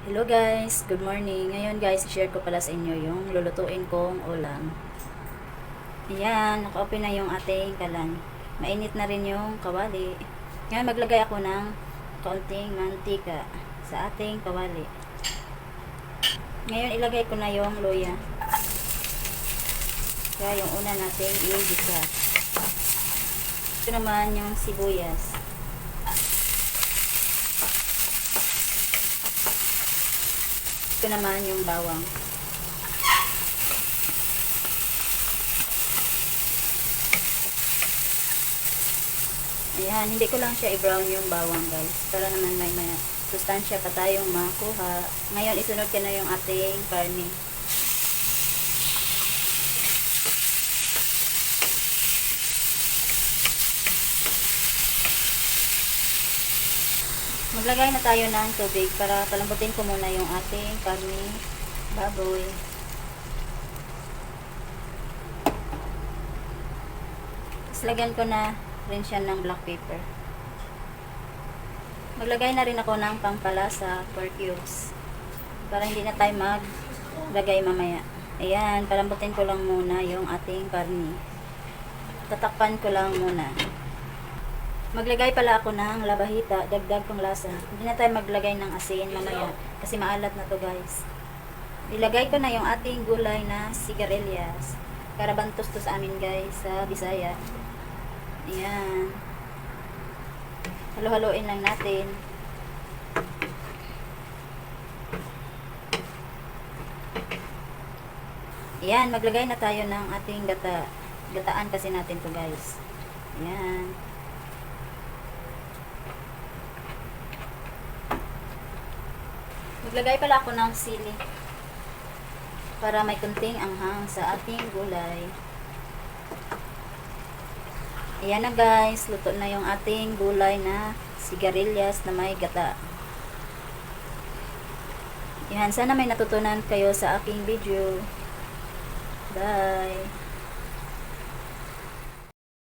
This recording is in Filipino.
Hello guys, good morning. Ngayon guys, share ko pala sa inyo yung lulutuin kong ulam. Ayan, naka-open na yung ating kalan. Mainit na rin yung kawali. Ngayon maglagay ako ng kaunting mantika sa ating kawali. Ngayon ilagay ko na yung luya. Kaya yung una natin i-gisa. Ito naman yung sibuyas. Naman yung bawang. Ayan, hindi ko lang siya i-brown yung bawang guys. Para naman may, may sustansya pa tayong makuha. Ngayon, isunod ko na yung ating karne. Maglagay na tayo ng tubig para palambutin ko muna yung ating karne baboy. Tapos lagyan ko na rin siya ng black pepper. Maglagay na rin ako ng pampalasa for cubes. Para hindi na tayo maglagay mamaya. Ayan, palambutin ko lang muna yung ating karne. Tatakpan ko lang muna. Maglagay pala ako ng labahita, dagdag pang lasa. Hindi na tayo maglagay ng asin mamaya kasi maalat na to guys. Ilagay ko na yung ating gulay na sigarilyas. Karabantos to sa amin guys sa Bisaya. Ayan. Halo-haloin lang natin. Ayan, maglagay na tayo ng ating gata. Gataan kasi natin to guys. Ayan. Maglagay pala ako ng sili para may kunting anghang sa ating gulay. Ayan na guys, luto na yung ating gulay na sigarilyas na may gata. Yan, sana may natutunan kayo sa aking video. Bye!